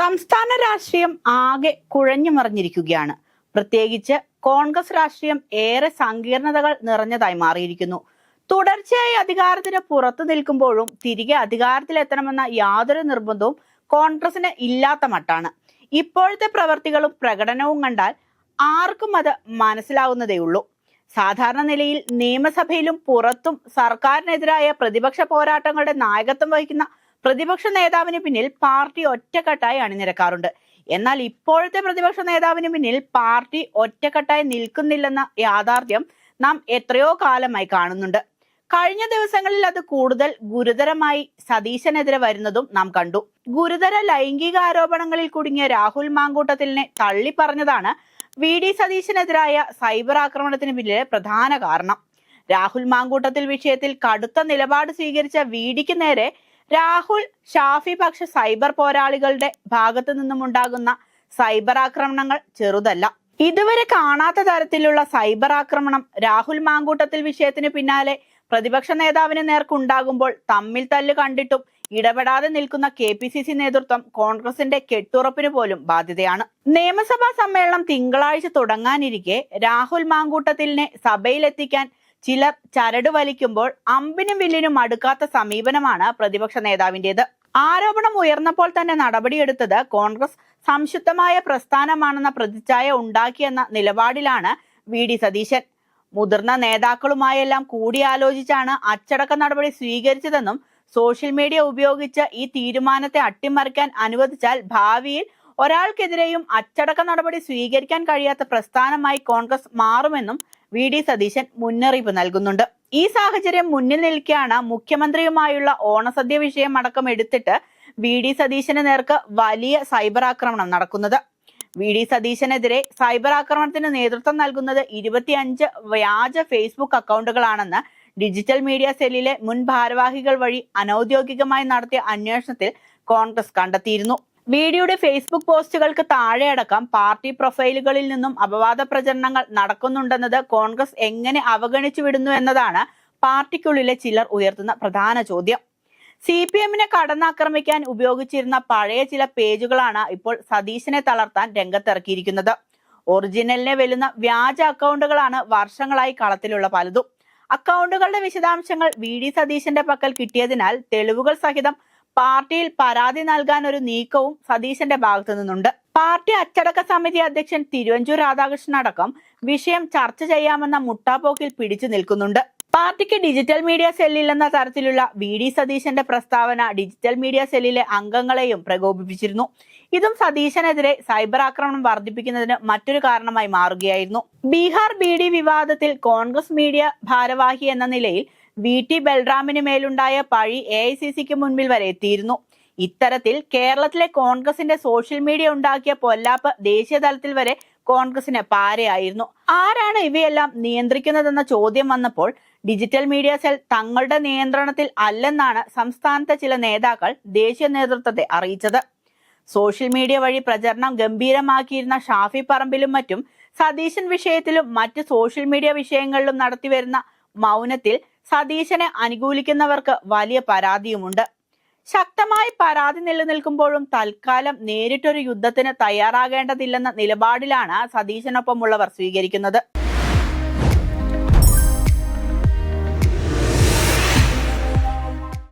സംസ്ഥാന രാഷ്ട്രീയം ആകെ കുഴഞ്ഞു മറിഞ്ഞിരിക്കുകയാണ്. പ്രത്യേകിച്ച് കോൺഗ്രസ് രാഷ്ട്രീയം ഏറെ സങ്കീർണതകൾ നിറഞ്ഞതായി മാറിയിരിക്കുന്നു. തുടർച്ചയായി അധികാരത്തിന് പുറത്തു നിൽക്കുമ്പോഴും തിരികെ അധികാരത്തിലെത്തണമെന്ന യാതൊരു നിർബന്ധവും കോൺഗ്രസിന് ഇല്ലാത്ത മട്ടാണ്. ഇപ്പോഴത്തെ പ്രവർത്തികളും പ്രകടനവും കണ്ടാൽ ആർക്കും അത് മനസ്സിലാവുന്നതേ ഉള്ളൂ. സാധാരണ നിലയിൽ നിയമസഭയിലും പുറത്തും സർക്കാരിനെതിരായ പ്രതിപക്ഷ പോരാട്ടങ്ങളുടെ നായകത്വം വഹിക്കുന്ന പ്രതിപക്ഷ നേതാവിന് പിന്നിൽ പാർട്ടി ഒറ്റക്കെട്ടായി അണിനിരക്കാറുണ്ട്. എന്നാൽ ഇപ്പോഴത്തെ പ്രതിപക്ഷ നേതാവിന് പിന്നിൽ പാർട്ടി ഒറ്റക്കെട്ടായി നിൽക്കുന്നില്ലെന്ന യാഥാർത്ഥ്യം നാം എത്രയോ കാലമായി കാണുന്നുണ്ട്. കഴിഞ്ഞ ദിവസങ്ങളിൽ അത് കൂടുതൽ ഗുരുതരമായി സതീശനെതിരെ വരുന്നതും നാം കണ്ടു. ഗുരുതര ലൈംഗിക ആരോപണങ്ങളിൽ കുടുങ്ങിയ രാഹുൽ മാങ്കൂട്ടത്തിലിനെ തള്ളിപ്പറഞ്ഞതാണ് വി ഡി സതീശനെതിരായ സൈബർ ആക്രമണത്തിന് പിന്നിലെ പ്രധാന കാരണം. രാഹുൽ മാങ്കൂട്ടത്തിൽ വിഷയത്തിൽ കടുത്ത നിലപാട് സ്വീകരിച്ച വി ഡിക്ക് നേരെ രാഹുൽ ഷാഫി പക്ഷ സൈബർ പോരാളികളുടെ ഭാഗത്തു നിന്നും ഉണ്ടാകുന്ന സൈബർ ആക്രമണങ്ങൾ ചെറുതല്ല. ഇതുവരെ കാണാത്ത തരത്തിലുള്ള സൈബർ ആക്രമണം രാഹുൽ മാങ്കൂട്ടത്തിൽ വിഷയത്തിന് പിന്നാലെ പ്രതിപക്ഷ നേതാവിന് നേർക്കുണ്ടാകുമ്പോൾ തമ്മിൽ തല്ല് കണ്ടിട്ടും ഇടപെടാതെ നിൽക്കുന്ന കെ പി സി സി നേതൃത്വം കോൺഗ്രസിന്റെ കെട്ടുറപ്പിന് പോലും ബാധ്യതയാണ്. നിയമസഭാ സമ്മേളനം തിങ്കളാഴ്ച തുടങ്ങാനിരിക്കെ രാഹുൽ മാങ്കൂട്ടത്തിലിനെ സഭയിലെത്തിക്കാൻ ചിലർ ചരട് വലിക്കുമ്പോൾ അമ്പിനും വില്ലിനും അടുക്കാത്ത സമീപനമാണ് പ്രതിപക്ഷ നേതാവിന്റേത് ആരോപണം ഉയർന്നപ്പോൾ തന്നെ നടപടിയെടുത്തത് കോൺഗ്രസ് സംശുദ്ധമായ പ്രസ്ഥാനമാണെന്ന പ്രതിച്ഛായ ഉണ്ടാക്കിയെന്ന നിലപാടിലാണ് വി ഡി സതീശൻ. മുതിർന്ന നേതാക്കളുമായെല്ലാം കൂടിയാലോചിച്ചാണ് അച്ചടക്ക നടപടി സ്വീകരിച്ചതെന്നും സോഷ്യൽ മീഡിയ ഉപയോഗിച്ച് ഈ തീരുമാനത്തെ അട്ടിമറിക്കാൻ അനുവദിച്ചാൽ ഭാവിയിൽ ഒരാൾക്കെതിരെയും അച്ചടക്ക നടപടി സ്വീകരിക്കാൻ കഴിയാത്ത പ്രസ്ഥാനമായി കോൺഗ്രസ് മാറുമെന്നും വി ഡി സതീശൻ മുന്നറിയിപ്പ് നൽകുന്നുണ്ട്. ഈ സാഹചര്യം മുന്നിൽ നിൽക്കെയാണ് മുഖ്യമന്ത്രിയുമായുള്ള ഓണസദ്യ വിഷയം അടക്കം എടുത്തിട്ട് വി ഡി സതീശന് നേർക്ക് വലിയ സൈബർ ആക്രമണം നടക്കുന്നത്. വി ഡി സതീശനെതിരെ സൈബർ ആക്രമണത്തിന് നേതൃത്വം നൽകുന്നത് ഇരുപത്തിയഞ്ച് വ്യാജ ഫേസ്ബുക്ക് അക്കൗണ്ടുകളാണെന്ന് ഡിജിറ്റൽ മീഡിയ സെല്ലിലെ മുൻ ഭാരവാഹികൾ വഴി അനൌദ്യോഗികമായി നടത്തിയ അന്വേഷണത്തിൽ കോൺഗ്രസ് കണ്ടെത്തിയിരുന്നു. വീഡിയോയുടെ ഫേസ്ബുക്ക് പോസ്റ്റുകൾക്ക് താഴെയടക്കം പാർട്ടി പ്രൊഫൈലുകളിൽ നിന്നും അപവാദ പ്രചരണങ്ങൾ നടക്കുന്നുണ്ടെന്നത് കോൺഗ്രസ് എങ്ങനെ അവഗണിച്ചു വിടുന്നു എന്നതാണ് പാർട്ടിക്കുള്ളിലെ ചിലർ ഉയർത്തുന്ന പ്രധാന ചോദ്യം. സി പി എമ്മിനെ കടന്നാക്രമിക്കാൻ ഉപയോഗിച്ചിരുന്ന പഴയ ചില പേജുകളാണ് ഇപ്പോൾ സതീശനെ തളർത്താൻ രംഗത്തിറക്കിയിരിക്കുന്നത്. ഒറിജിനലിനെ വെല്ലുന്ന വ്യാജ അക്കൗണ്ടുകളാണ് വർഷങ്ങളായി കളത്തിലുള്ള പലതും. അക്കൗണ്ടുകളുടെ വിശദാംശങ്ങൾ വി ഡി സതീശന്റെ പക്കൽ കിട്ടിയതിനാൽ തെളിവുകൾ സഹിതം പാർട്ടിയിൽ പരാതി നൽകാൻ ഒരു നീക്കവും സതീശന്റെ ഭാഗത്തു നിന്നുണ്ട്. പാർട്ടി അച്ചടക്ക സമിതി അധ്യക്ഷൻ തിരുവഞ്ചൂർ രാധാകൃഷ്ണൻ അടക്കം വിഷയം ചർച്ച ചെയ്യാമെന്ന മുട്ടാപോക്കിൽ പിടിച്ചു നിൽക്കുന്നുണ്ട്. പാർട്ടിക്ക് ഡിജിറ്റൽ മീഡിയ സെല്ലില്ലെന്ന തരത്തിലുള്ള വി ഡി സതീശന്റെ പ്രസ്താവന ഡിജിറ്റൽ മീഡിയ സെല്ലിലെ അംഗങ്ങളെയും പ്രകോപിപ്പിച്ചിരുന്നു. ഇതും സതീശനെതിരെ സൈബർ ആക്രമണം വർദ്ധിപ്പിക്കുന്നതിന് മറ്റൊരു കാരണമായി മാറുകയായിരുന്നു. ബീഹാർ ബി വിവാദത്തിൽ കോൺഗ്രസ് മീഡിയ ഭാരവാഹി എന്ന നിലയിൽ വി ടി ബൽറാമിന് മേലുണ്ടായ പഴി എ ഐ സി സിക്ക് മുൻപിൽ വരെ എത്തിയിരുന്നു. ഇത്തരത്തിൽ കേരളത്തിലെ കോൺഗ്രസിന്റെ സോഷ്യൽ മീഡിയ ഉണ്ടാക്കിയ പൊല്ലാപ്പ് ദേശീയ തലത്തിൽ വരെ കോൺഗ്രസിന് പാരയായിരുന്നു. ആരാണ് ഇവയെല്ലാം നിയന്ത്രിക്കുന്നതെന്ന ചോദ്യം വന്നപ്പോൾ ഡിജിറ്റൽ മീഡിയ സെൽ തങ്ങളുടെ നിയന്ത്രണത്തിൽ അല്ലെന്നാണ് സംസ്ഥാനത്തെ ചില നേതാക്കൾ ദേശീയ നേതൃത്വത്തെ അറിയിച്ചത്. സോഷ്യൽ മീഡിയ വഴി പ്രചരണം ഗംഭീരമാക്കിയിരുന്ന ഷാഫി പറമ്പിലും മറ്റും സതീശൻ വിഷയത്തിലും മറ്റ് സോഷ്യൽ മീഡിയ വിഷയങ്ങളിലും നടത്തിവരുന്ന മൗനത്തിൽ സതീശനെ അനുകൂലിക്കുന്നവർക്ക് വലിയ പരാതിയുമുണ്ട്. ശക്തമായി പരാതി നിലനിൽക്കുമ്പോഴും തൽക്കാലം നേരിട്ടൊരു യുദ്ധത്തിന് തയ്യാറാകേണ്ടതില്ലെന്ന നിലപാടിലാണ് സതീശനൊപ്പമുള്ളവർ സ്വീകരിക്കുന്നത്.